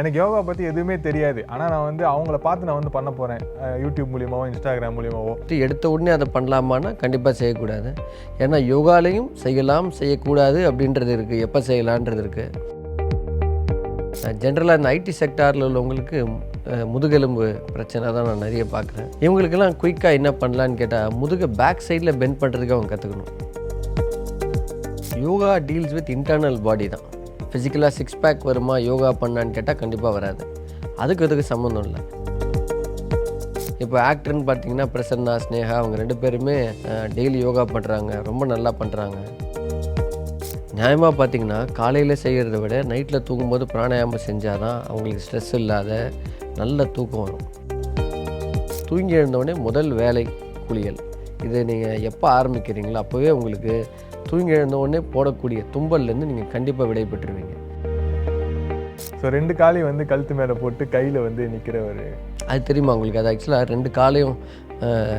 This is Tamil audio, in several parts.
எனக்கு யோகா பற்றி எதுவுமே தெரியாது. ஆனால் நான் வந்து அவங்கள பார்த்து நான் வந்து பண்ண போகிறேன் யூடியூப் மூலியமாவோ இன்ஸ்டாகிராம் மூலியமாவோ. எடுத்த உடனே அதை பண்ணலாமான்னா கண்டிப்பாக செய்யக்கூடாது. ஏன்னா யோகாலையும் செய்யலாம் செய்யக்கூடாது அப்படின்றது இருக்குது எப்போ செய்யலான்றது இருக்குது ஜென்ரலாக இந்த ஐடி செக்டாரில் உள்ளவங்களுக்கு முதுகெலும்பு பிரச்சனை தான் நான் நிறைய பார்க்குறேன். இவங்களுக்கெல்லாம் குயிக்காக என்ன பண்ணலான்னு கேட்டால் முதுகை பேக் சைடில் பெண்ட் பண்ணுறதுக்கு அவங்க கற்றுக்கணும் yoga deals with internal body தான். ஃபிசிக்கலாக சிக்ஸ் பேக் வருமா யோகா பண்ணான்னு கேட்டால் கண்டிப்பாக வராது. அதுக்கு அதுக்கு சம்மந்தம் இல்லை. இப்போ ஆக்டர்னு பார்த்தீங்கன்னா பிரசன்னா ஸ்னேகா அவங்க ரெண்டு பேருமே டெய்லி யோகா பண்ணுறாங்க ரொம்ப நல்லா பண்ணுறாங்க நியாயமாக பார்த்தீங்கன்னா காலையில் செய்கிறத விட நைட்டில் தூங்கும்போது பிராணாயாமம் செஞ்சால் தான் அவங்களுக்கு ஸ்ட்ரெஸ் இல்லாத நல்ல தூக்கம் வரும். தூங்கி எழுந்தவுடனே முதல் வேலை குளியல். இதை நீங்கள் எப்போ ஆரம்பிக்கிறீங்களோ அப்போவே உங்களுக்கு தூங்கி எழுந்த உடனே போடக்கூடிய தும்பல்லேருந்து நீங்கள் கண்டிப்பாக விடை பெற்றுருவீங்க ஸோ ரெண்டு காலி வந்து கழுத்து மேலே போட்டு கையில் வந்து நிற்கிற ஒரு அது தெரியுமா உங்களுக்கு? அது ஆக்சுவலாக ரெண்டு காலையும்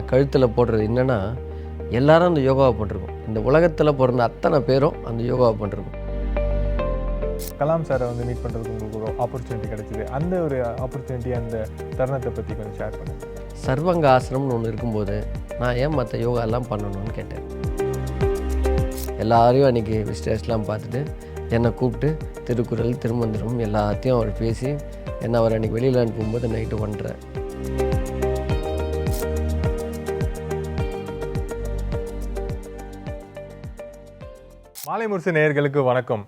கழுத்தில் போடுறது என்னென்னா எல்லாரும் அந்த யோகாவை பண்ணிருக்கோம். இந்த உலகத்தில் பிறந்த அத்தனை பேரும் அந்த யோகாவை பண்ணிருக்கோம். கலாம் சாரை வந்து மீட் பண்ணுறதுக்கு உங்களுக்கு ஒரு ஆப்பர்ச்சுனிட்டி கிடைச்சிது. அந்த ஒரு ஆப்பர்ச்சுனிட்டி அந்த தருணத்தை பற்றி கொஞ்சம் ஷேர் பண்ணுங்கள் சர்வங்க ஆசிரமம்னு ஒன்று இருக்கும்போது நான் ஏன் மற்ற யோகாலாம் பண்ணணும்னு கேட்டேன். எல்லாரையும் அன்றைக்கி விசிட்டர்ஸ்லாம் பார்த்துட்டு என்னை கூப்பிட்டு திருக்குறள் திருமந்திரம் எல்லாத்தையும் அவர் பேசி என்னை அவர் அன்றைக்கி வெளியில் அனுப்பும்போது நைட்டு ஒன்றரை. மாலை முரசு நேயர்களுக்கு வணக்கம்.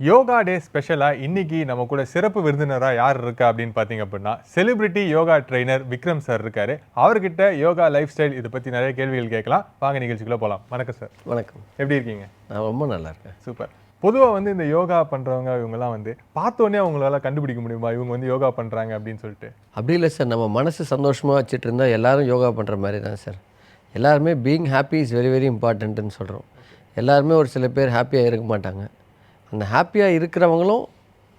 யோகா டே ஸ்பெஷலாக இன்னைக்கு நம்ம கூட சிறப்பு விருந்தினராக யார் இருக்கா அப்படின்னு பார்த்தீங்க அப்படின்னா celebrity yoga trainer Vikram sir இருக்காரு. அவர்கிட்ட யோகா லைஃப் ஸ்டைல் இதை பற்றி நிறைய கேள்விகள் கேட்கலாம். வாங்க நிகழ்ச்சிக்குள்ளே போகலாம் வணக்கம் சார் வணக்கம். எப்படி இருக்கீங்க? நான் ரொம்ப நல்லா இருக்கேன். சூப்பர். பொதுவாக வந்து இந்த யோகா பண்ணுறவங்க இவங்கெல்லாம் வந்து பார்த்தோன்னே அவங்களால கண்டுபிடிக்க முடியுமா? இவங்க வந்து யோகா பண்ணுறாங்க அப்படின்னு சொல்லிட்டு. அப்படி இல்லை சார் நம்ம மனசு சந்தோஷமாக வச்சுட்டு இருந்தால் எல்லாரும் யோகா பண்ணுற மாதிரி தான் சார் எல்லாருமே being happy is very very இம்பார்ட்டன்ட்டுன்னு சொல்கிறோம் எல்லாருமே ஒரு சில பேர் ஹாப்பியாக இருக்க மாட்டாங்க. அந்த ஹாப்பியாக இருக்கிறவங்களும்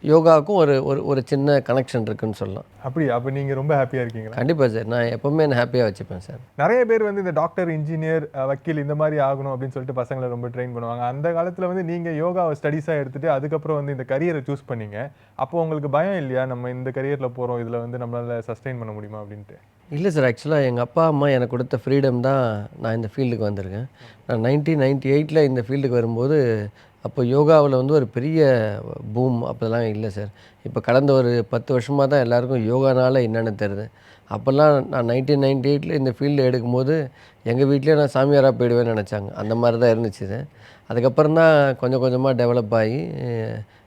யோகாவுக்கும் ஒரு ஒரு ஒரு சின்ன கனெக்ஷன் இருக்குன்னு சொல்லலாம். அப்படி அப்போ நீங்கள் ரொம்ப ஹாப்பியாக இருக்கீங்களா? கண்டிப்பாக சார் நான் எப்போவுமே என்ன ஹாப்பியாக வச்சுப்பேன் சார் நிறைய பேர் வந்து இந்த டாக்டர் இன்ஜினியர் வக்கீல் இந்த மாதிரி ஆகணும் அப்படின்னு சொல்லிட்டு பசங்களை ரொம்ப ட்ரெயின் பண்ணுவாங்க. அந்த காலத்தில் வந்து நீங்கள் யோகா ஸ்டடீஸாக எடுத்துட்டு அதுக்கப்புறம் வந்து இந்த கரியரை சூஸ் பண்ணீங்க. அப்போ உங்களுக்கு பயம் இல்லையா? நம்ம இந்த கரியரில் போகிறோம் இதில் வந்து நம்மளால சஸ்டெயின் பண்ண முடியுமா அப்படின்ட்டு? இல்லை சார் ஆக்சுவலாக எங்கள் அப்பா அம்மா எனக்கு கொடுத்த ஃப்ரீடம் தான் நான் இந்த ஃபீல்டுக்கு வந்திருக்கேன். நான் நைன்டீன் நைன்டி எயிட்டில் இந்த ஃபீல்டுக்கு வரும்போது அப்போ யோகாவில் வந்து ஒரு பெரிய பூம் அப்போலாம் இல்லை சார். இப்போ கடந்த ஒரு பத்து வருஷமாக தான் எல்லாருக்கும் யோகானால் என்னென்னு தெரியுது. அப்போல்லாம் நான் நைன்டீன் நைன்டி எயிட்டில் இந்த ஃபீல்டு எடுக்கும்போது எங்கள் வீட்லேயே நான் சாமியாராக போயிடுவேன்னு நினச்சாங்க. அந்த மாதிரி தான் இருந்துச்சு அதுக்கப்புறம் தான் கொஞ்சம் கொஞ்சமாக டெவலப் ஆகி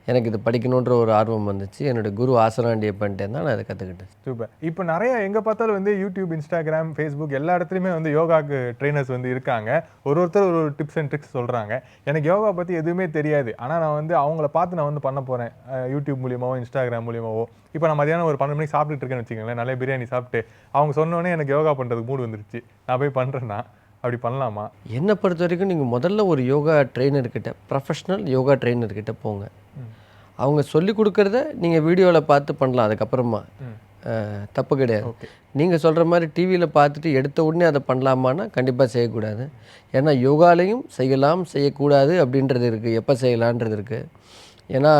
எனக்கு இது படிக்கணுன்ற ஒரு ஆர்வம் வந்துச்சு. என்னோடய குரு ஆசனாண்டியை பண்ணிட்டே தான் நான் இதை கற்றுக்கிட்டேன் சூப்பர். இப்போ நிறைய எங்கே பார்த்தாலும் வந்து யூடியூப் இன்ஸ்டாகிராம் ஃபேஸ்புக் எல்லா இடத்துலையுமே வந்து யோகாக்கு ட்ரெயினர்ஸ் வந்து இருக்காங்க. ஒரு ஒருத்தர் ஒரு ஒரு டிப்ஸ் அண்ட் ட்ரிக்ஸ் சொல்கிறாங்க எனக்கு யோகா பற்றி எதுவுமே தெரியாது. ஆனால் நான் வந்து அவங்கள பார்த்து நான் வந்து பண்ண போகிறேன் யூடியூப் மூலியமாவோ இன்ஸ்டாகிராம் மூலியமாவோ. இப்போ நான் மதியானம் ஒரு பன்னெண்டு மணிக்கு சாப்பிட்டுட்டு இருக்கேன்னு வச்சுக்கோங்களேன். நல்ல பிரியாணி சாப்பிட்டு அவங்க சொன்னோடனே எனக்கு யோகா பண்ணுறதுக்கு மூடு வந்துருச்சு. நான் போய் பண்ணுறேன்னா அப்படி பண்ணலாமா? என்னை பொறுத்த வரைக்கும் நீங்கள் முதல்ல ஒரு யோகா ட்ரெயினர்கிட்ட ப்ரொஃபஷ்னல் யோகா ட்ரெயினர்கிட்ட போங்க. அவங்க சொல்லி கொடுக்கறத நீங்கள் வீடியோவில் பார்த்து பண்ணலாம். அதுக்கப்புறமா தப்பு கிடையாது. நீங்கள் சொல்கிற மாதிரி டிவியில் பார்த்துட்டு எடுத்த உடனே அதை பண்ணலாமான்னா கண்டிப்பாக செய்யக்கூடாது. ஏன்னா யோகாலையும் செய்யலாம் செய்யக்கூடாது அப்படின்றது இருக்குது எப்போ செய்யலான்றது இருக்குது ஏன்னா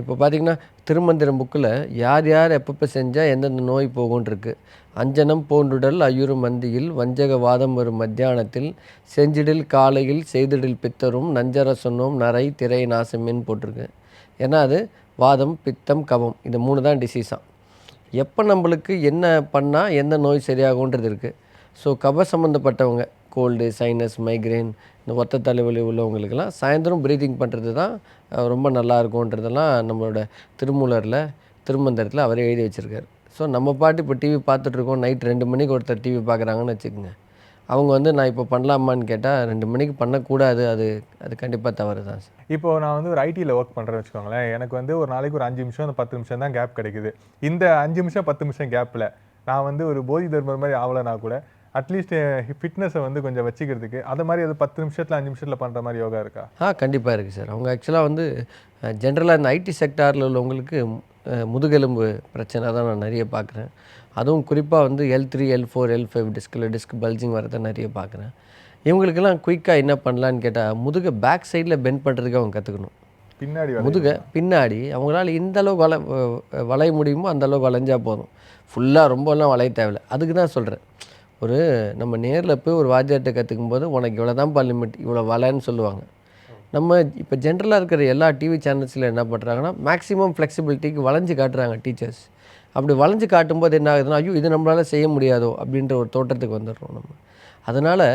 இப்போ பார்த்தீங்கன்னா திருமந்திரம் புக்கில் யார் யார் எப்பப்போ செஞ்சால் எந்தெந்த நோய் போகும்னு இருக்கு. அஞ்சனம் போன்றுடல் ஐயுறு மந்தியில் வஞ்சக வாதம் வரும் மத்தியானத்தில் செஞ்சிடில் காலையில் செய்திடில் பித்தரும் நஞ்சர சொன்னோம் நரை திரை நாசமின்னு போட்டிருக்கு. ஏன்னா அது வாதம் பித்தம் கபம் இந்த மூணு தான் டிசீஸாம் எப்போ நம்மளுக்கு என்ன பண்ணால் எந்த நோய் சரியாகுன்றது இருக்குது ஸோ கப சம்மந்தப்பட்டவங்க கோல்டு சைனஸ் மைக்ரைன் இந்த ஒத்த தலைவலி உள்ளவங்களுக்கெல்லாம் சாயந்தரம் ப்ரீதிங் பண்ணுறது தான் ரொம்ப நல்லா இருக்கும்ன்றதெல்லாம் நம்மளோட திருமூலரில் திருமந்திரத்தில் அவரே எழுதி வச்சுருக்காரு. ஸோ நம்ம பாட்டு இப்போ டிவி பார்த்துட்ருக்கோம் நைட் ரெண்டு மணிக்கு ஒருத்தர் டிவி பார்க்குறாங்கன்னு வச்சுக்கோங்க. அவங்க வந்து நான் இப்போ பண்ணலாமான்னு கேட்டால் ரெண்டு மணிக்கு பண்ணக்கூடாது. அது அது கண்டிப்பாக தவறு தான் சார் இப்போ நான் வந்து ஒரு ஐடியில் ஒர்க் பண்ணுறேன்னு வச்சுக்கோங்களேன். எனக்கு வந்து ஒரு நாளைக்கு ஒரு அஞ்சு நிமிஷம் அந்த பத்து நிமிஷம் தான் கேப் கிடைக்குது. இந்த அஞ்சு நிமிஷம் பத்து நிமிஷம் கேப்பில் நான் வந்து ஒரு போதி தர்மர் மாதிரி ஆகலைனா கூட அட்லீஸ்ட் ஃபிட்னஸை வந்து கொஞ்சம் வச்சுக்கிறதுக்கு அது மாதிரி அது பத்து நிமிஷத்தில் அஞ்சு நிமிஷத்தில் பண்ணுற மாதிரி யோகா இருக்கா? ஆ கண்டிப்பாக இருக்குது சார் அவங்க ஆக்சுவலாக வந்து ஜென்ரலாக இந்த ஐடி செக்டாரில் உள்ளவங்களுக்கு முதுகெலும்பு பிரச்சனை தான் நான் நிறைய பார்க்குறேன் அதுவும் குறிப்பாக வந்து L three L four L five டிஸ்கில் டிஸ்க் பல்ஜிங் வரதை நிறைய பார்க்குறேன் இவங்களுக்கெல்லாம் குயிக்காக என்ன பண்ணலான்னு கேட்டால் முதுகை பேக் சைடில் பெண்ட் பண்ணுறதுக்கு அவங்க கற்றுக்கணும் பின்னாடி. முதுகை பின்னாடி அவங்களால இந்த அளவுக்கு வள வளைய முடியுமோ அந்த அளவுக்கு வளைஞ்சா போதும். ஃபுல்லாக ரொம்பலாம் வளைய தேவையில்ல. அதுக்கு தான் சொல்கிறேன் ஒரு நம்ம நேரில் போய் ஒரு வாத்தியார்ட்ட கற்றுக்கும் போது உனக்கு இவ்வளோ தான்ப்பா லிமிட் இவ்வளோ வளைன்னு சொல்லுவாங்க. நம்ம இப்போ ஜென்ரலாக இருக்கிற எல்லா டிவி சேனல்ஸில் என்ன பண்ணுறாங்கன்னா மேக்ஸிமம் ஃப்ளெக்சிபிலிட்டிக்கு வளைஞ்சு காட்டுறாங்க டீச்சர்ஸ் அப்படி வளைஞ்சு காட்டும்போது என்ன ஆகுதுன்னா ஐயோ இது நம்மளால் செய்ய முடியாதோ அப்படின்ற ஒரு தோற்றத்துக்கு வந்துடுறோம் நம்ம. அதனால்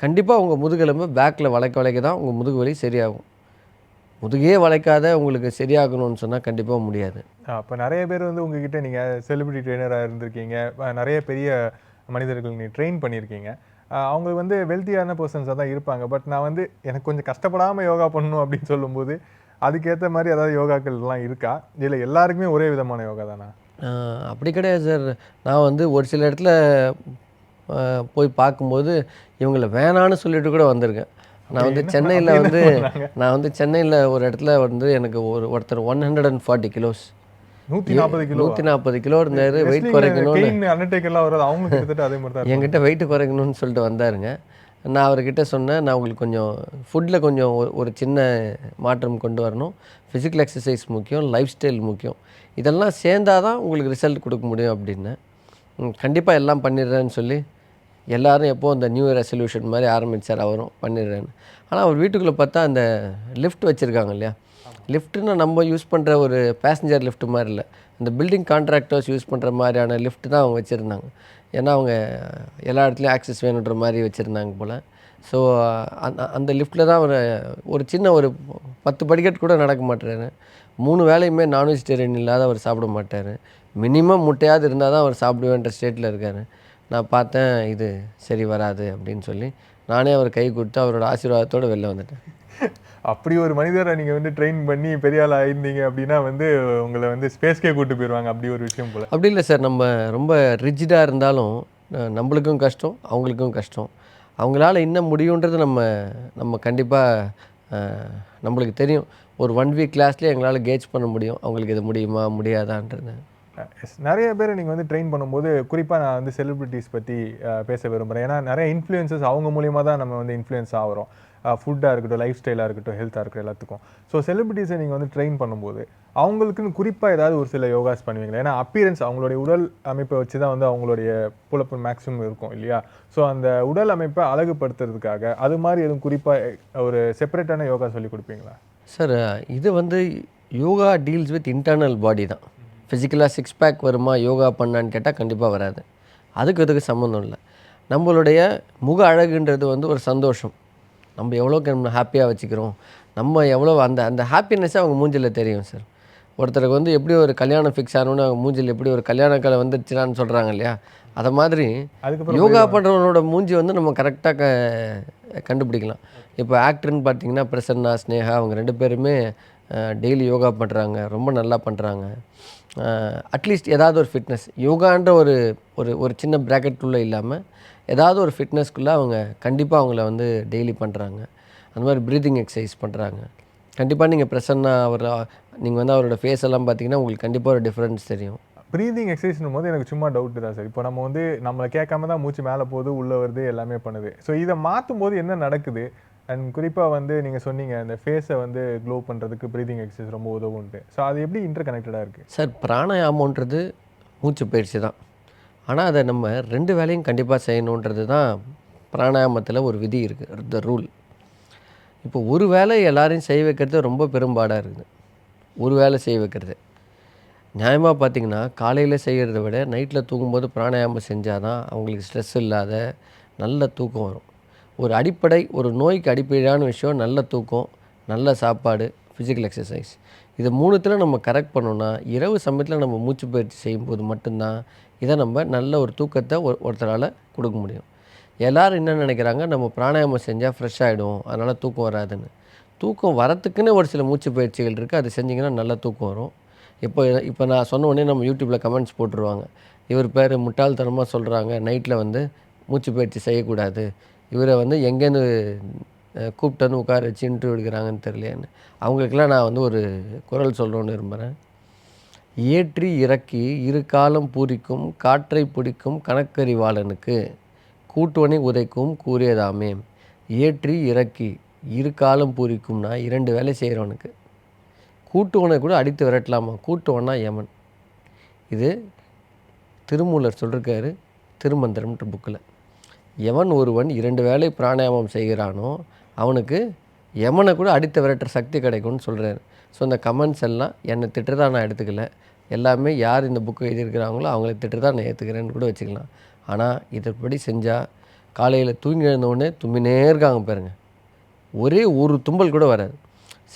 கண்டிப்பாக உங்கள் முதுகெலும்பு பேக்கில் வளைக்க வளைக்க தான் உங்கள் முதுகு வலி சரியாகும். முதுகே வளைக்காத உங்களுக்கு சரியாகணும்னு சொன்னால் கண்டிப்பாக முடியாது. அப்போ நிறைய பேர் வந்து உங்ககிட்ட நீங்கள் செலிபிரிட்டி ட்ரெயினராக இருந்திருக்கீங்க. நிறைய பெரிய மனிதர்கள் நீ ட்ரெயின் பண்ணியிருக்கீங்க. அஹ் அவங்க வந்து வெல்த்தியான பர்சன்ஸாக தான் இருப்பாங்க. பட் நான் வந்து எனக்கு கொஞ்சம் கஷ்டப்படாமல் யோகா பண்ணணும் அப்படின்னு சொல்லும்போது அதுக்கேற்ற மாதிரி ஏதாவது யோகாக்கள்லாம் இருக்கா? இல்லை எல்லாருக்குமே ஒரே விதமான யோகா தானா? அப்படி கிடையாது சார். நான் வந்து ஒரு சில இடத்துல போய் பார்க்கும்போது இவங்களை வேணான்னு சொல்லிட்டு கூட வந்திருக்கேன். நான் வந்து சென்னையில் வந்து? நான் வந்து சென்னையில் ஒரு இடத்துல வந்து எனக்கு ஒரு ஒருத்தர் one hundred and forty kilos நூற்றி நாற்பது கிலோ நூற்றி நாற்பது கிலோ இருந்தார் வெயிட் குறைக்கணும்னு. கெயின் அண்டர்டேக்கர்லாம் வர்றது அவங்களும் கிட்டத்தட்ட அதே மாதிரி தான். என்கிட்ட வெயிட் குறைக்கணும்னு சொல்லிட்டு வந்தாருங்க. நான் அவர்கிட்ட சொன்னேன் நான் உங்களுக்கு கொஞ்சம் ஃபுட்டில் கொஞ்சம் ஒரு- சின்ன மாற்றம் கொண்டு வரணும். ஃபிசிக்கல் எக்ஸசைஸ் முக்கியம் லைஃப் ஸ்டைல் முக்கியம். இதெல்லாம் சேர்ந்தாதான் தான் உங்களுக்கு ரிசல்ட் கொடுக்க முடியும் அப்படின்னு கண்டிப்பாக எல்லாம் பண்ணிடுறேன்னு சொல்லி எல்லாரும் எப்போ இந்த நியூ இயர் ரெசல்யூஷன் மாதிரி ஆரம்பிச்சார் அவரும் பண்ணிடுறேன்னு. ஆனால் அவர் வீட்டுக்குள்ளே பார்த்தா அந்த லிஃப்ட் வச்சுருக்காங்க இல்லையா? லிஃப்ட்டுன்னா நம்ம யூஸ் பண்ணுற ஒரு பேசஞ்சர் லிஃப்ட் மாதிரி இல்லை. இந்த பில்டிங் கான்ட்ராக்டர்ஸ் யூஸ் பண்ணுற மாதிரியான லிஃப்ட் தான் அவங்க வச்சுருந்தாங்க. ஏன்னா அவங்க எல்லா இடத்துலையும் ஆக்சஸ் வேணுன்ற மாதிரி வச்சுருந்தாங்க போல். ஸோ அந்த அந்த லிஃப்ட்டில் தான் அவர் ஒரு சின்ன ஒரு பத்து படிக்கட் கூட நடக்க மாட்டேறாரு. மூணு வேலையுமே நான் வெஜிடேரியன் இல்லாத அவர் சாப்பிட மாட்டார். மினிமம் முட்டையாவது இருந்தால் தான் அவர் சாப்பிடுவேன்ற ஸ்டேட்டில் இருக்கார். நான் பார்த்தேன் இது சரி வராது அப்படின்னு சொல்லி நானே அவர் கை கொடுத்து அவரோட ஆசீர்வாதத்தோடு வெளில வந்துட்டேன். அப்படி ஒரு மனிதரை நீங்க வந்து ட்ரெயின் பண்ணி பெரிய ஆள் ஆயிருந்தீங்க அப்படின்னா வந்து உங்களை வந்து ஸ்பேஸ்க்கே கூட்டு போயிருவாங்க. அப்படி ஒரு விஷயம் போல. அப்படி இல்லை சார் நம்ம ரொம்ப ரிஜிடாக இருந்தாலும் நம்மளுக்கும் கஷ்டம் அவங்களுக்கும் கஷ்டம். அவங்களால என்ன முடியுன்றது நம்ம நம்ம கண்டிப்பாக நம்மளுக்கு தெரியும். ஒரு ஒன் வீக் கிளாஸ்லேயே எங்களால் கேட்ச் பண்ண முடியும். அவங்களுக்கு இது முடியுமா முடியாதான்றது. நிறைய பேர் நீங்கள் வந்து ட்ரெயின் பண்ணும்போது குறிப்பாக நான் வந்து செலிபிரிட்டிஸ் பற்றி பேச விரும்புகிறேன் ஏன்னா நிறைய இன்ஃப்ளூயன்சஸ் அவங்க மூலியமாக தான் நம்ம வந்து இன்ஃப்ளூயன்ஸ் ஆகிறோம். ஃபுட்டாக இருக்கட்டும் லைஃப் ஸ்டைலாக இருக்கட்டும் ஹெல்த்தாக இருக்கட்டும் எல்லாத்துக்கும். ஸோ செலிபிரிட்டிஸை நீங்கள் வந்து ட்ரெயின் பண்ணும்போது அவங்களுக்குன்னு குறிப்பாக ஏதாவது ஒரு சில யோகாஸ் பண்ணுவீங்களா? ஏன்னா அப்பியரன்ஸ் அவங்களுடைய உடல் அமைப்பை வச்சு தான் வந்து அவங்களுடைய புலப்பு மேக்ஸிமம் இருக்கும் இல்லையா? ஸோ அந்த உடல் அமைப்பை அழகுபடுத்துறதுக்காக அது மாதிரி எதுவும் குறிப்பாக ஒரு செப்பரேட்டான யோகா சொல்லி கொடுப்பீங்களா? சார் இது வந்து yoga deals with internal body தான். ஃபிசிக்கலாக சிக்ஸ் பேக் வருமா யோகா பண்ணான்னு கேட்டால் கண்டிப்பாக வராது. அதுக்கு இதுக்கு சம்மந்தம் இல்லை. நம்மளுடைய முக அழகுன்றது வந்து ஒரு சந்தோஷம். நம்ம எவ்வளோக்கு நம்ம ஹாப்பியாக வச்சுக்கிறோம். நம்ம எவ்வளோ அந்த அந்த ஹாப்பினஸ்ஸே அவங்க மூஞ்சில் தெரியும் சார். ஒருத்தருக்கு வந்து எப்படி ஒரு கல்யாணம் ஃபிக்ஸ் ஆகணும்னு அவங்க மூஞ்சில் எப்படி ஒரு கல்யாண கலை வந்துருச்சுனான்னு சொல்கிறாங்க இல்லையா? அதை மாதிரி அதுக்கப்புறம் யோகா பண்ணுறவனோட மூஞ்சி வந்து நம்ம கரெக்டாக க கண்டுபிடிக்கலாம். இப்போ ஆக்டர்னு பார்த்தீங்கன்னா பிரசன்னா ஸ்னேகா அவங்க ரெண்டு பேருமே டெய்லி யோகா பண்ணுறாங்க ரொம்ப நல்லா பண்ணுறாங்க அட்லீஸ்ட் ஏதாவது ஒரு ஃபிட்னஸ் யோகான்ற ஒரு ஒரு ஒரு சின்ன ப்ராக்கெட்டுள்ளே இல்லாமல் ஏதாவது ஒரு ஃபிட்னஸ்க்குள்ளே அவங்க கண்டிப்பாக அவங்கள வந்து டெய்லி பண்ணுறாங்க அந்த மாதிரி ப்ரீதிங் எக்ஸசைஸ் பண்ணுறாங்க கண்டிப்பாக நீங்கள் பிரசன்னா அவர் நீங்கள் வந்து அவரோட ஃபேஸ் எல்லாம் பார்த்தீங்கன்னா உங்களுக்கு கண்டிப்பாக ஒரு டிஃப்ரென்ஸ் தெரியும். ப்ரீதிங் எக்ஸசைஸ்னும் போது எனக்கு சும்மா டவுட் தான் சார் இப்போ நம்ம வந்து நம்மளை கேட்காம தான் மூச்சு மேலே போகுது உள்ளே வருது எல்லாமே பண்ணுது. ஸோ இதை மாற்றும் போது என்ன நடக்குது? அண்ட் குறிப்பாக வந்து நீங்கள் சொன்னீங்க அந்த ஃபேஸை வந்து க்ளோ பண்ணுறதுக்கு ப்ரீதிங் எக்ஸசைஸ் ரொம்ப உதவுன்ட்டு ஸோ அது எப்படி இன்டர் கனெக்டடாக இருக்குது சார் பிராணாயாமன்றது மூச்சு பயிற்சி தான். ஆனால் அதை நம்ம ரெண்டு வேலையும் கண்டிப்பாக செய்யணுன்றது தான் பிராணாயாமத்தில் ஒரு விதி இருக்குது த ரூல் இப்போ ஒரு வேலை எல்லாரையும் செய்ய வைக்கிறது ரொம்ப பெரும்பாடாக இருக்குது. ஒரு வேலை செய்ய வைக்கிறது. நியாயமாக பார்த்தீங்கன்னா காலையில் செய்கிறத விட நைட்டில் தூங்கும்போது பிராணாயாமம் செஞ்சால் தான் அவங்களுக்கு ஸ்ட்ரெஸ் இல்லாத நல்ல தூக்கம் வரும். ஒரு அடிப்படை ஒரு நோய்க்கு அடிப்படையான விஷயம் நல்ல தூக்கம் நல்ல சாப்பாடு ஃபிசிக்கல் எக்ஸசைஸ் இது மூணுத்தில் நம்ம கரெக்ட் பண்ணோன்னா இரவு சமயத்தில் நம்ம மூச்சு பயிற்சி செய்யும்போது மட்டும்தான் இதை நம்ம நல்ல ஒரு தூக்கத்தை ஒரு ஒருத்தரால் கொடுக்க முடியும். எல்லோரும் என்ன நினைக்கிறாங்க? நம்ம பிராணாயாமம் செஞ்சால் ஃப்ரெஷ் ஆகிடும் அதனால் தூக்கம் வராதுன்னு. தூக்கம் வரத்துக்குன்னு ஒரு சில மூச்சு பயிற்சிகள் இருக்குது அது செஞ்சிங்கன்னா நல்ல தூக்கம் வரும். இப்போ இப்போ நான் சொன்ன உடனே நம்ம யூடியூப்பில் கமெண்ட்ஸ் போட்டுருவாங்க. இவர் பேர் முட்டாள்தனமாக சொல்கிறாங்க நைட்டில் வந்து மூச்சு பயிற்சி செய்யக்கூடாது. இவரை வந்து எங்கேருந்து கூப்பிட்டு வந்து உட்கார வச்சு இன்டர்வியூ எடுக்கிறாங்கன்னு தெரியலையான்னு. அவங்களுக்கெல்லாம் நான் வந்து ஒரு குரல் சொல்லணும்னு விரும்புகிறேன் ஏற்றி இறக்கி இரு காலம் பூரிக்கும் காற்றை பிடிக்கும் கணக்கறிவாளனுக்கு கூட்டுவனை உதைக்கும் கூறியதாமே. ஏற்றி இறக்கி இரு காலம் பூரிக்கும்னா இரண்டு வேலை செய்கிறவனுக்கு கூட்டுவனை கூட அடித்து விரட்டலாமா? கூட்டுவனா யமன். இது திருமூலர் சொல்லிருக்காரு திருமந்திரம்ன்ற புக்கில் எவன் ஒருவன் இரண்டு வேளை பிராணாயாமம் செய்கிறானோ அவனுக்கு எமனை கூட அடித்து விரட்டுற சக்தி கிடைக்கும்னு சொல்கிறாரு ஸோ இந்த கமெண்ட்ஸ் எல்லாம் என்னை திட்டுறதா நான் எடுத்துக்கல. எல்லாமே யார் இந்த புக்கு எழுதியிருக்கிறாங்களோ அவங்கள திட்டுறதா நான் ஏற்றுக்கிறேன்னு கூட வச்சுக்கலாம். ஆனால் இதற்படி செஞ்சால் காலையில் தூங்கி எழுந்தவுடனே தும்பினே இருக்காங்க பாருங்கள் ஒரே ஒரு தும்பல் கூட வராது.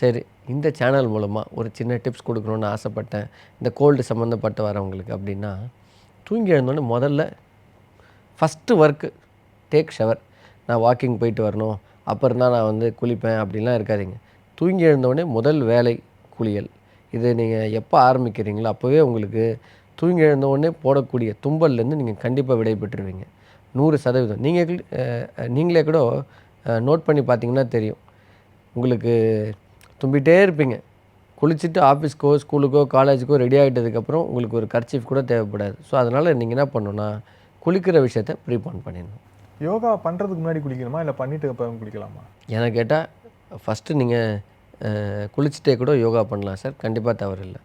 சரி இந்த சேனல் மூலமாக ஒரு சின்ன டிப்ஸ் கொடுக்கணுன்னு ஆசைப்பட்டேன். இந்த கோல்டு சம்மந்தப்பட்டு வரவங்களுக்கு அப்படின்னா தூங்கி எழுந்தோடனே முதல்ல ஃபஸ்ட்டு ஒர்க்கு டேக் ஷவர் நான் வாக்கிங் போயிட்டு வரணும். அப்புறம் தான் நான் வந்து குளிப்பேன் அப்படின்லாம் இருக்காதிங்க. தூங்கி எழுந்தவுடனே முதல் வேலை குளியல். இது நீங்கள் எப்போ ஆரம்பிக்கிறீங்களோ அப்போவே உங்களுக்கு தூங்கி எழுந்தவுடனே போடக்கூடிய தும்பல்லேருந்து நீங்கள் கண்டிப்பாக விடை பெற்றுருவீங்க நூறு சதவீதம். நீங்கள் நீங்களே கூட நோட் பண்ணி பார்த்தீங்கன்னா தெரியும். உங்களுக்கு தும்பிட்டே இருப்பீங்க. குளிச்சுட்டு ஆஃபீஸ்க்கோ ஸ்கூலுக்கோ காலேஜுக்கோ ரெடி ஆகிட்டதுக்கப்புறம் உங்களுக்கு ஒரு கர்ச்சீஃப் கூட தேவைப்படாது. ஸோ அதனால் நீங்கள் என்ன பண்ணணும்னா குளிக்கிற விஷயத்த ப்ரீபான் பண்ணிடணும். யோகா பண்றதுக்கு முன்னாடி குளிக்கணுமா? இல்லை பண்ணிட்டு அப்புறம் குளிக்கலாமா? என கேட்டால் ஃபஸ்ட்டு நீங்கள் குளிச்சுட்டே கூட யோகா பண்ணலாம் சார். கண்டிப்பாக தவறு இல்லை.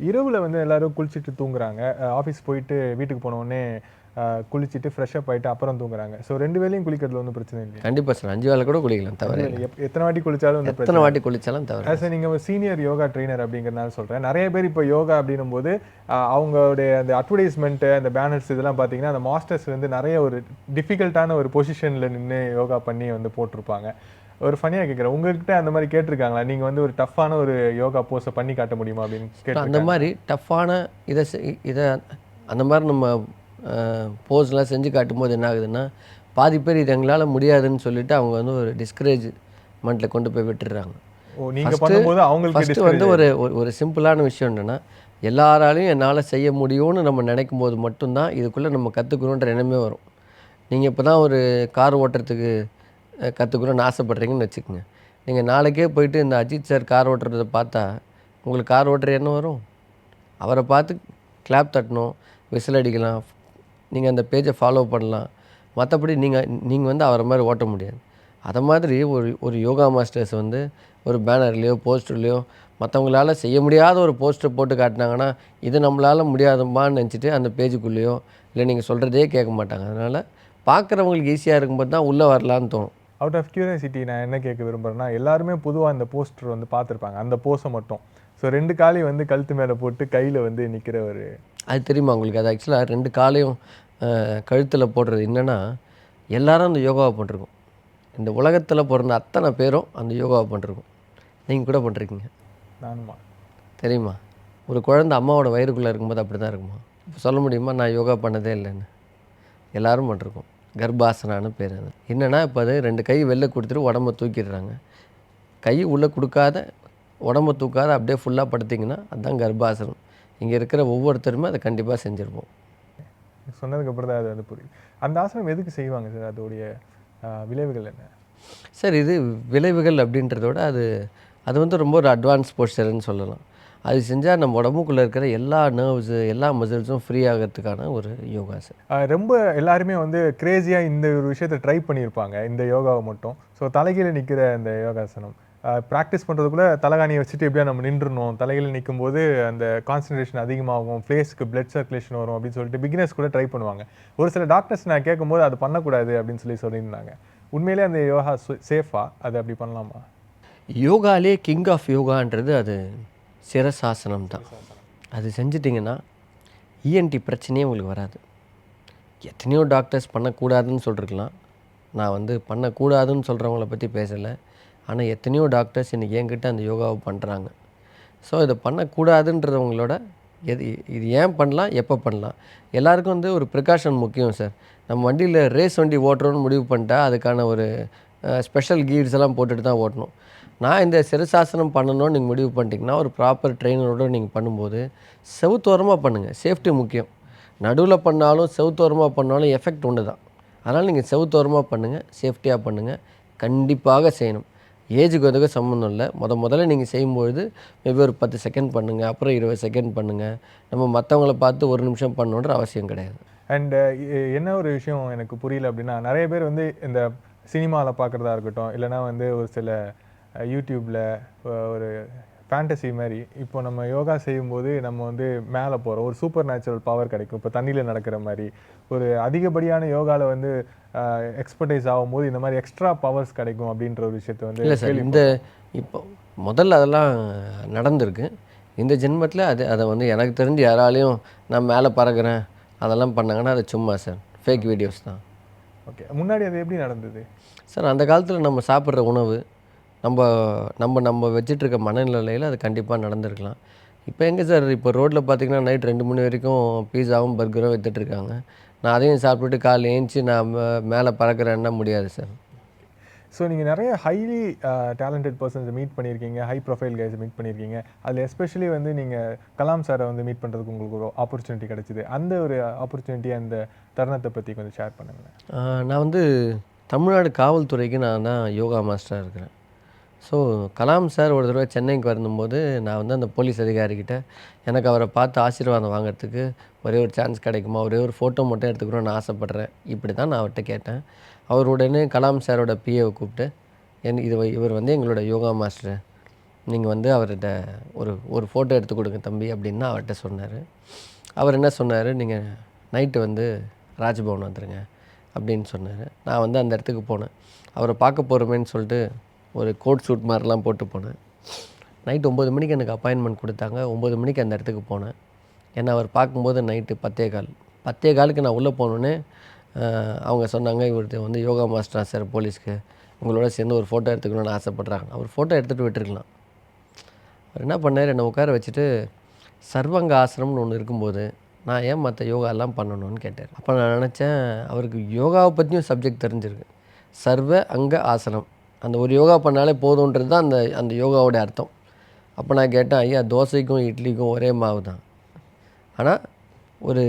இரவுல வந்து எல்லாரும் குளிச்சுட்டு தூங்குறாங்க. ஆஃபீஸ் போயிட்டு வீட்டுக்கு போன உடனே அஹ், குளிச்சுட்டு ஃப்ரெஷ் அப் ஆயிட்டு அப்புறம் தூங்குறாங்க. ஸோ ரெண்டு வேளையும் குளிக்கிறதுல ஒன்றும் பிரச்சனை இல்லையா? கண்டிப்பாக சார். அஞ்சு வேளை கூட குளிக்கலாம் தவறு இல்லை. எப்- எத்தனை வாட்டி குளிச்சாலும் எத்தனை வாட்டி குளித்தாலும் தவறு ஆஸ் நீங்க ஒரு சீனியர் யோகா ட்ரெயினர் அப்படிங்கிறனால சொல்றேன். நிறைய பேர் இப்போ யோகா அப்படின்னும் போது அவங்களுடைய அந்த அட்வர்டைஸ்மெண்ட் அந்த பேனர்ஸ் இதெல்லாம் பார்த்தீங்கன்னா அந்த மாஸ்டர்ஸ் வந்து நிறைய ஒரு டிஃபிகல்ட்டான ஒரு பொசிஷன்ல நின்று யோகா பண்ணி வந்து போட்டிருப்பாங்க. ஒரு ஃபனியாக கேட்குறேன் உங்ககிட்ட அந்த மாதிரி கேட்டிருக்காங்களா? நீங்க வந்து ஒரு டஃப்பான ஒரு யோகா போஸை பண்ணி காட்ட முடியுமா அப்படின்னு அந்த கேட்டிருக்காங்க. மாதிரி டஃப்பான இதை இதை அந்த மாதிரி நம்ம போஸ்லாம் செஞ்சு காட்டும்போது என்ன ஆகுதுன்னா பாதி பேர் இது எங்களால் முடியாதுன்னு சொல்லிட்டு அவங்க வந்து ஒரு டிஸ்கரேஜ்மெண்ட்டில் கொண்டு போய் விட்டுடுறாங்க. ஃபஸ்ட்டு வந்து ஒரு ஒரு- ஒரு சிம்பிளான விஷயம் என்னென்னா எல்லாராலையும் என்னால் செய்ய முடியும்னு நம்ம நினைக்கும் போது மட்டும்தான் இதுக்குள்ளே நம்ம கற்றுக்கணுன்ற எண்ணமே வரும். நீங்கள் இப்போ தான் ஒரு கார் ஓட்டுறதுக்கு கற்றுக்கணும்னு ஆசைப்பட்றீங்கன்னு வச்சுக்கோங்க. நீங்கள் நாளைக்கே போயிட்டு இந்த அஜித் சார் கார் ஓட்டுறதை பார்த்தா உங்களுக்கு கார் ஓட்டுற எண்ணம் வரும். அவரை பார்த்து கிளாப் தட்டணும் விசில் அடிக்கலாம் நீங்கள் அந்த பேஜை ஃபாலோ பண்ணலாம். மற்றபடி நீங்கள் நீங்கள் வந்து அவரை மாதிரி ஓட்ட முடியாது. அதை மாதிரி ஒரு ஒரு யோகா மாஸ்டர்ஸ் வந்து ஒரு பேனர்லேயோ போஸ்டர்லேயோ மற்றவங்களால செய்ய முடியாத ஒரு போஸ்டர் போட்டு காட்டினாங்கன்னா இது நம்மளால் முடியாதும்பான்னு நினச்சிட்டு அந்த பேஜுக்குள்ளேயோ இல்லை நீங்கள் சொல்கிறதே கேட்க மாட்டாங்க. அதனால் பார்க்குறவங்களுக்கு ஈஸியாக இருக்கும்போது தான் உள்ளே வரலான்னு தோணும். அவுட் ஆஃப் கியூரியாசிட்டி நான் என்ன கேட்க விரும்புறேன்னா எல்லாருமே பொதுவாக அந்த போஸ்டர் வந்து பார்த்துருப்பாங்க. அந்த போஸை மட்டும். ஸோ ரெண்டு காலி வந்து கழுத்து மேலே போட்டு கையில் வந்து நிற்கிற ஒரு அது தெரியுமா உங்களுக்கு? அது ஆக்சுவலாக ரெண்டு காலையும் கழுத்தில் போடுறது என்னென்னா எல்லாரும் அந்த யோகாவை பண்ணிருக்கோம். இந்த உலகத்தில் பிறந்த அத்தனை பேரும் அந்த யோகாவை பண்ணிருக்கோம். நீங்கள் கூட பண்ணிருக்கீங்க. நானுமா தெரியுமா? ஒரு குழந்தை அம்மாவோட வயிறுக்குள்ளே இருக்கும்போது அப்படி தான் இருக்குமா? இப்போ சொல்ல முடியுமா? நான் யோகா பண்ணதே இல்லைன்னு. எல்லாரும் பண்ணிருக்கோம். கர்ப்பாசனான்னு பேர் அது. என்னென்னா இப்போ அது ரெண்டு கை வெளில கொடுத்துட்டு உடம்ப தூக்கிடுறாங்க. கை உள்ளே கொடுக்காத உடம்ப தூக்காத அப்படியே ஃபுல்லாக படுத்திங்கன்னா அதுதான் கர்ப்பாசனம். இங்கே இருக்கிற ஒவ்வொருத்தருமே அதை கண்டிப்பாக செஞ்சுருப்போம். சொன்னதுக்கு அப்புறம் தான் அது வந்து புரியுது. அந்த ஆசனம் எதுக்கு செய்வாங்க சார்? அதோடைய விளைவுகள் என்ன? சார் இது விளைவுகள் அப்படின்றத விட அது அது வந்து ரொம்ப ஒரு அட்வான்ஸ் போஸ்டர்னு சொல்லலாம். அது செஞ்சால் நம்ம உடம்புக்குள்ளே இருக்கிற எல்லா நர்வ்ஸு எல்லா மசில்ஸும் ஃப்ரீ ஆகிறதுக்கான ஒரு யோகா சார். ரொம்ப எல்லாருமே வந்து கிரேசியாக இந்த ஒரு விஷயத்தை ட்ரை பண்ணியிருப்பாங்க இந்த யோகாவை மட்டும். ஸோ தலைகீழ நிற்கிற அந்த யோகாசனம். ப்ராக்டிஸ் பண்ணுறதுக்குள்ளே தலைகாணியை வச்சுட்டு எப்படியா நம்ம நின்றுணும் தலையில் நிற்கும் போது அந்த கான்சன்ட்ரேஷன் அதிகமாகும் ஃபேஸ்க்கு பிளட் சர்க்குலேஷன் வரும் அப்படின்னு சொல்லிட்டு பிகினர்ஸ் கூட ட்ரை பண்ணுவாங்க. ஒரு சில டாக்டர்ஸ் நான் கேட்கும்போது அது பண்ணக்கூடாது அப்படின்னு சொல்லி சொல்லியிருந்தாங்க. உண்மையிலே அந்த யோகா சேஃபா அது அப்படி பண்ணலாமா? யோகாலே கிங் ஆஃப் யோகான்றது அது சிரசாசனம் தான். அது செஞ்சிட்டிங்கன்னா இஎன்டி பிரச்சனையே உங்களுக்கு வராது. எத்தனையோ டாக்டர்ஸ் பண்ணக்கூடாதுன்னு சொல்லிருக்கலாம். நான் வந்து பண்ணக்கூடாதுன்னு சொல்கிறவங்கள பற்றி பேசலை. ஆனால் எத்தனையோ டாக்டர்ஸ் இன்றைக்கி என்கிட்ட அந்த யோகாவை பண்ணுறாங்க. ஸோ இதை பண்ணக்கூடாதுன்றவங்களோட எது இது ஏன் பண்ணலாம் எப்போ பண்ணலாம்? எல்லாருக்கும் வந்து ஒரு ப்ரிகாஷன் முக்கியம் சார். நம்ம வண்டியில் ரேஸ் வண்டி ஓட்டுறோன்னு முடிவு பண்ணிட்டா அதுக்கான ஒரு ஸ்பெஷல் கீர்ஸ் எல்லாம் போட்டுட்டு தான் ஓட்டணும். நான் இந்த சிறுசாசனம் பண்ணணும்னு நீங்கள் முடிவு பண்ணிட்டீங்கன்னா ஒரு ப்ராப்பர் ட்ரெயினரோடு நீங்கள் பண்ணும்போது செவுத்தோரமாக பண்ணுங்கள் சேஃப்டி முக்கியம். நடுவில் பண்ணாலும் செவுத்தோரமாக பண்ணாலும் எஃபெக்ட் ஒன்று தான். அதனால் நீங்கள் செவுத்தோரமாக பண்ணுங்கள் சேஃப்டியாக பண்ணுங்கள் கண்டிப்பாக செய்யணும். ஏஜுக்கு அதுக்கு சம்மந்தம் இல்லை. முத முதல்ல நீங்கள் செய்யும்பொழுது மேபி ஒரு பத்து செகண்ட் பண்ணுங்கள் அப்புறம் இருபது செகண்ட் பண்ணுங்கள் நம்ம மற்றவங்கள பார்த்து ஒரு நிமிஷம் பண்ணணுன்ற அவசியம் கிடையாது. அண்டு என்ன ஒரு விஷயம் எனக்கு புரியல அப்படின்னா நிறைய பேர் வந்து இந்த சினிமாவில் பார்க்குறதா இருக்கட்டும் இல்லைனா வந்து ஒரு சில யூடியூப்பில் ஒரு ஃபேண்டசி மாதிரி. இப்போ நம்ம யோகா செய்யும்போது நம்ம வந்து மேலே போகிறோம் ஒரு சூப்பர் நேச்சுரல் பவர் கிடைக்கும். இப்போ தண்ணியில் நடக்கிற மாதிரி. ஒரு அதிகப்படியான யோகாவில் வந்து எக்ஸ்பர்டைஸ் ஆகும்போது இந்த மாதிரி எக்ஸ்ட்ரா பவர்ஸ் கிடைக்கும் அப்படின்ற ஒரு விஷயத்தை வந்து இல்லை சார் இந்த இப்போ முதல்ல அதெல்லாம் நடந்திருக்கு. இந்த ஜென்மத்தில் அது அதை வந்து எனக்கு தெரிஞ்சு யாராலையும் நான் மேலே பறக்கிறேன். அதெல்லாம் பண்ணாங்கன்னா அது சும்மா சார். ஃபேக் வீடியோஸ் தான். ஓகே முன்னாடி அது எப்படி நடந்தது? சார் அந்த காலத்தில் நம்ம சாப்பிட்ற உணவு நம்ம நம்ம நம்ம வச்சிட்டு இருக்க மனநிலையில் அது கண்டிப்பாக நடந்திருக்கலாம். இப்போ எங்கே சார் இப்போ ரோட்டில் பார்த்தீங்கன்னா நைட் ரெண்டு மணி வரைக்கும் பீஸாவும் பர்கரும் வித்துட்ருக்காங்க நான் அதையும் சாப்பிட்டுட்டு காலைல ஏஞ்சி நான் மேலே பறக்கிறேன்னா முடியாது சார். ஸோ நீங்கள் நிறைய ஹைலி டேலண்டட் பர்சன்ஸ் மீட் பண்ணியிருக்கீங்க. ஹை ப்ரொஃபைல் கைஸ் மீட் பண்ணியிருக்கீங்க. அதில் எஸ்பெஷலி வந்து நீங்கள் கலாம் சாரை வந்து மீட் பண்ணுறதுக்கு உங்களுக்கு ஒரு ஆப்பர்ச்சுனிட்டி கிடைச்சிது. அந்த ஒரு ஆப்பர்ச்சுனிட்டி அந்த தருணத்தை பற்றி கொஞ்சம் ஷேர் பண்ணுங்களேன். நான் வந்து தமிழ்நாடு காவல்துறைக்கு நான் தான் யோகா மாஸ்டராக இருக்கிறேன். ஸோ கலாம் சார் ஒரு தடவை சென்னைக்கு வரும்போது நான் வந்து அந்த போலீஸ் அதிகாரிக்கிட்ட எனக்கு அவரை பார்த்து ஆசீர்வாதம் வாங்குறதுக்கு ஒரே ஒரு சான்ஸ் கிடைக்குமா? ஒரே ஒரு ஃபோட்டோ மட்டும் எடுத்துக்கணும்னு ஆசைப்பட்றேன். இப்படி தான் நான் அவர்கிட்ட கேட்டேன். அவர் உடனே கலாம் சாரோட பிஏவை கூப்பிட்டு என் இது இவர் வந்து எங்களோட யோகா மாஸ்டர் நீங்கள் வந்து அவர்கிட்ட ஒரு ஒரு ஃபோட்டோ எடுத்து கொடுங்க தம்பி அப்படின்னு அவர்கிட்ட சொன்னார். அவர் என்ன சொன்னார்? நீங்கள் நைட்டு வந்து ராஜ்பவன் வந்துடுங்க அப்படின்னு சொன்னார். நான் வந்து அந்த இடத்துக்கு போனேன். அவரை பார்க்க போகிறோமேன்னு சொல்லிட்டு ஒரு கோட் சூட் மாதிரிலாம் போட்டு போனேன். நைட் ஒம்பது மணிக்கு எனக்கு அப்பாயின்மெண்ட் கொடுத்தாங்க. ஒம்பது மணிக்கு அந்த இடத்துக்கு போனேன். ஏன்னா அவர் பார்க்கும்போது நைட்டு பத்தே கால். பத்தே காலுக்கு நான் உள்ளே போனோன்னே அவங்க சொன்னாங்க இவர்கிட்ட வந்து யோகா மாஸ்டரா சார் போலீஸ்க்கு உங்களோட சேர்ந்து ஒரு ஃபோட்டோ எடுத்துக்கணும்னு ஆசைப்பட்றாங்க. அவர் ஃபோட்டோ எடுத்துகிட்டு விட்டுருக்கலாம். அவர் என்ன பண்ணார்? என்னை உட்கார வச்சுட்டு சர்வங்க ஆசிரமம்னு ஒன்று இருக்கும்போது நான் ஏன் மற்ற யோகாலாம் பண்ணணும்னு கேட்டார். அப்போ நான் நினச்சேன் அவருக்கு யோகாவை பற்றியும் சப்ஜெக்ட் தெரிஞ்சிருக்கு. சர்வ அங்க ஆசனம் அந்த ஒரு யோகா பண்ணாலே போதுன்றது தான் அந்த அந்த யோகாவோட அர்த்தம். அப்போ நான் கேட்டேன் ஐயா தோசைக்கும் இட்லிக்கும் ஒரே மாவு தான். ஆனால் ஒரு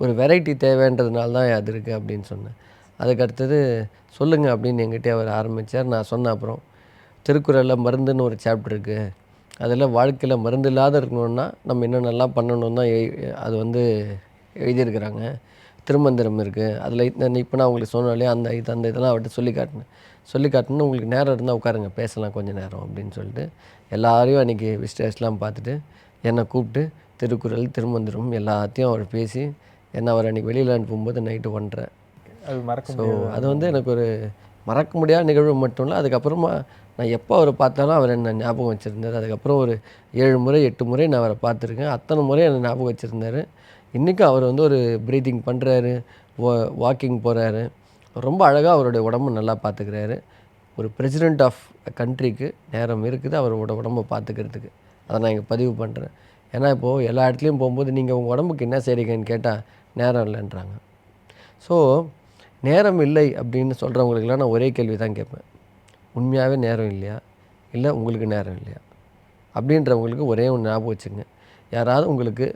ஒரு வெரைட்டி தேவைன்றதுனால தான் அது இருக்குது அப்படின்னு சொன்னேன். அதுக்கு அடுத்தது சொல்லுங்கள் அப்படின்னு எங்கிட்டே அவர் ஆரம்பித்தார் நான் சொன்ன அப்புறம் திருக்குறளில் மருந்துன்னு ஒரு சாப்டர் இருக்குது அதில் வாழ்க்கையில் மருந்து இல்லாத இருக்கணும்னா நம்ம என்னென்னலாம் பண்ணணும் தான் எழு- அது வந்து எழுதியிருக்கிறாங்க. திருமந்திரம் இருக்குது அதில் இப்போ நான் உங்களுக்கு சொன்னாலே அந்த இது அந்த இதெல்லாம் அவர்கிட்ட சொல்லி காட்டினேன். சொல்லி காட்டினு உங்களுக்கு நேரம் இருந்தால் உட்காருங்க பேசலாம் கொஞ்சம் நேரம் அப்படின்னு சொல்லிட்டு எல்லாரையும் அன்றைக்கி விசிட்டர்ஸ்லாம் பார்த்துட்டு என்னை கூப்பிட்டு திருக்குறள் திருமந்திரம் எல்லாத்தையும் அவர் பேசி என்னை அவர் அன்றைக்கி வெளியில் அனுப்பும்போது நைட்டு ஒன்றரை. அது மறக்க ஸோ அது வந்து எனக்கு ஒரு மறக்க முடியாத நிகழ்வு மட்டும் இல்லை. அதுக்கப்புறமா நான் எப்போ அவரை பார்த்தாலும் அவர் என்ன ஞாபகம் வச்சுருந்தார். அதுக்கப்புறம் ஒரு ஏழு முறை எட்டு முறை நான் அவரை பார்த்துருக்கேன். அத்தனை முறை என்னை ஞாபகம் வச்சுருந்தார். இன்றைக்கும் அவர் வந்து ஒரு ப்ரீத்திங் பண்ணுறாரு வாக்கிங் போகிறாரு ரொம்ப அழகாக அவருடைய உடம்பு நல்லா பார்த்துக்கிறாரு ஒரு பிரசிடெண்ட் ஆஃப் கண்ட்ரிக்கு நேரம் இருக்குது அவரோட உடம்பை பார்த்துக்கிறதுக்கு அதை நான் இங்கே பதிவு பண்ணுறேன் ஏன்னா இப்போது எல்லா இடத்துலையும் போகும்போது நீங்கள் உங்கள் உடம்புக்கு என்ன செய்கிறீங்கன்னு கேட்டால் நேரம் இல்லைன்றாங்க. ஸோ நேரம் இல்லை அப்படின்னு சொல்கிறவங்களுக்கெல்லாம் நான் ஒரே கேள்வி தான் கேட்பேன். உண்மையாகவே நேரம் இல்லையா? இல்லை உங்களுக்கு நேரம் இல்லையா? அப்படின்றவங்களுக்கு ஒரே ஒன்று ஞாபகம் வச்சுங்க யாராவது உங்களுக்கு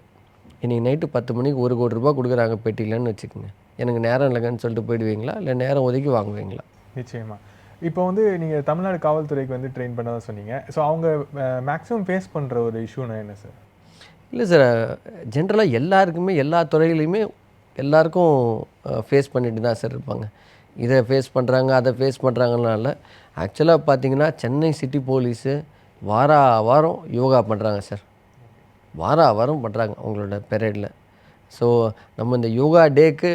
இன்னைக்கு நைட்டு பத்து மணிக்கு ஒரு கோடி ரூபாய் கொடுக்குறாங்க பெட்டிலன்னு வச்சுக்கோங்க. எனக்கு நேரம் இல்லைங்கன்னு சொல்லிட்டு போயிடுவீங்களா? இல்லை நேரம் ஒதுக்கி வாங்குவீங்களா? நிச்சயமா. இப்போ வந்து நீங்கள் தமிழ்நாடு காவல்துறைக்கு வந்து ட்ரெயின் பண்ணதா சொன்னீங்க. ஸோ அவங்க மேக்ஸிமம் ஃபேஸ் பண்ணுற ஒரு இஷ்யூனா என்ன சார் இல்லை சார் ஜென்ரலாக எல்லாருக்குமே எல்லா துறையிலையுமே எல்லாருக்கும் ஃபேஸ் பண்ணிட்டு தான் சார் இருப்பாங்க. இதை ஃபேஸ் பண்ணுறாங்க அதை ஃபேஸ் பண்ணுறாங்கனால ஆக்சுவலாக பார்த்தீங்கன்னா சென்னை சிட்டி போலீஸு வாரா வாரம் யோகா பண்ணுறாங்க சார் வாரா வாரம் பண்ணுறாங்க அவங்களோட பெரேடில் ஸோ நம்ம இந்த யோகா டேக்கு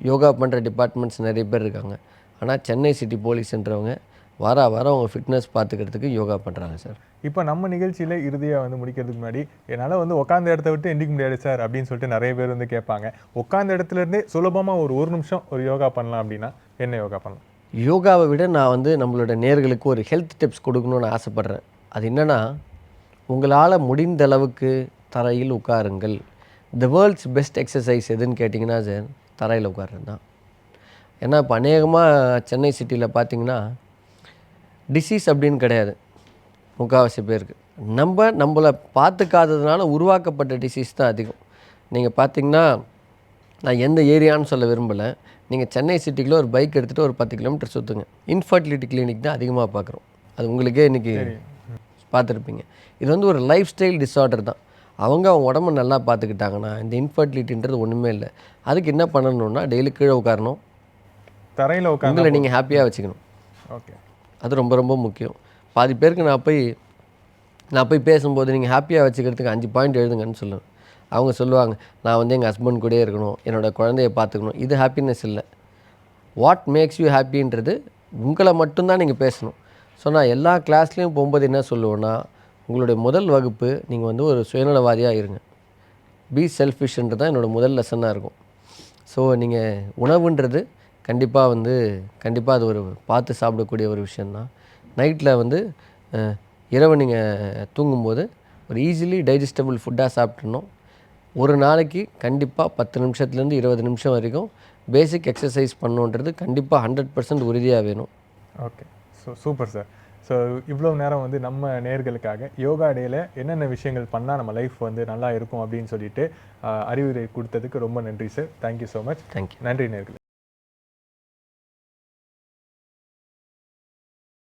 யோகா பண்ணுற டிபார்ட்மெண்ட்ஸ் நிறைய பேர் இருக்காங்க. ஆனால் சென்னை சிட்டி போலீஸ்ன்றவங்க வாரா வாரம் அவங்க ஃபிட்னஸ் பார்த்துக்கிறதுக்கு யோகா பண்ணுறாங்க சார் இப்போ நம்ம நிகழ்ச்சியில் இறுதியாக வந்து முடிக்கிறதுக்கு முன்னாடி என்னால் வந்து உட்காந்த இடத்த விட்டு எந்திக்க முடியாது சார் அப்படின்னு சொல்லிட்டு நிறைய பேர் வந்து கேட்பாங்க. உட்காந்த இடத்துல இருந்தே சுலபமாக ஒரு ஒரு நிமிஷம் ஒரு யோகா பண்ணலாம் அப்படின்னா என்ன யோகா பண்ணலாம்? யோகாவை விட நான் வந்து நம்மளோட நேர்களுக்கு ஒரு ஹெல்த் டிப்ஸ் கொடுக்கணும்னு ஆசைப்பட்றேன். அது என்னென்னா உங்களால் முடிந்த அளவுக்கு தரையில் உட்காருங்கள். த வேர்ல்ட்ஸ் பெஸ்ட் எக்ஸசைஸ் எதுன்னு கேட்டிங்கன்னா சார் தரையில் உட்கார்றது தான் ஏன்னா இப்போ அநேகமாக சென்னை சிட்டியில் பார்த்தீங்கன்னா டிசீஸ் அப்படின்னு கிடையாது. முக்கால்வாசி பேருக்கு. நம்ம நம்மளை பார்த்துக்காததுனால உருவாக்கப்பட்ட டிசீஸ் தான் அதிகம். நீங்கள் பார்த்தீங்கன்னா நான் எந்த ஏரியான்னு சொல்ல விரும்பலை. நீங்கள் சென்னை சிட்டிக்குள்ளே ஒரு பைக் எடுத்துகிட்டு ஒரு பத்து கிலோமீட்டர் சுற்றுங்க இன்ஃபர்டிலிட்டி கிளினிக் தான் அதிகமாக பார்க்குறோம் அது உங்களுக்கே இன்றைக்கி பார்த்துருப்பீங்க. இது வந்து ஒரு லைஃப் ஸ்டைல் டிஸார்டர் தான். அவங்க அவங்க உடம்ப நல்லா பார்த்துக்கிட்டாங்கன்னா இந்த இன்ஃபர்டிலிட்டின்றது ஒன்றுமே இல்லை. அதுக்கு என்ன பண்ணணும்னா டெய்லி கீழே உட்காரணும். தரையில் உட்காந்து நீங்கள் ஹாப்பியாக வச்சுக்கணும். ஓகே. அது ரொம்ப ரொம்ப முக்கியம். பாதி பேருக்கு நான் போய் நான் போய் பேசும்போது நீங்கள் ஹாப்பியாக வச்சுக்கிறதுக்கு அஞ்சு பாயிண்ட் எழுதுங்கன்னு சொல்லுவேன். அவங்க சொல்லுவாங்க நான் வந்து எங்கள் ஹஸ்பண்ட் கூடயே இருக்கணும். என்னோடய குழந்தைய பார்த்துக்கணும். இது ஹாப்பினஸ் இல்லை. வாட் மேக்ஸ் யூ ஹாப்பின்றது உங்களை மட்டும்தான் நீங்கள் பேசணும். ஸோ நான் எல்லா கிளாஸ்லேயும் போகும்போது என்ன சொல்லுவேன்னா உங்களுடைய முதல் வகுப்பு நீங்கள் வந்து ஒரு சுயநலவாதியாக இருங்க. பி செல்ஃபிஷ்ன்றது தான் என்னோடய முதல் லெசனாக இருக்கும். ஸோ நீங்கள் உணவுன்றது கண்டிப்பாக வந்து கண்டிப்பாக அது ஒரு பார்த்து சாப்பிடக்கூடிய ஒரு விஷயந்தான் நைட்டில் வந்து இரவு நீங்கள் தூங்கும்போது ஒரு ஈஸிலி டைஜஸ்டபிள் ஃபுட்டாக சாப்பிட்ணும் ஒரு நாளைக்கு கண்டிப்பாக பத்து நிமிஷத்துலேருந்து இருபது நிமிஷம் வரைக்கும் பேசிக் எக்ஸசைஸ் பண்ணுன்றது கண்டிப்பாக ஹண்ட்ரட் பர்சன்ட் உறுதியாக வேணும். Okay so super sir so இவ்வளோ நேரம் வந்து நம்ம நேர்களுக்காக யோகா டேல என்னென்ன விஷயங்கள் பண்ணால் நம்ம லைஃப் வந்து நல்லா இருக்கும் அப்படின்னு சொல்லிட்டு அறிவுரை கொடுத்ததுக்கு ரொம்ப நன்றி sir thank you so much thank you நன்றி நேர்களே.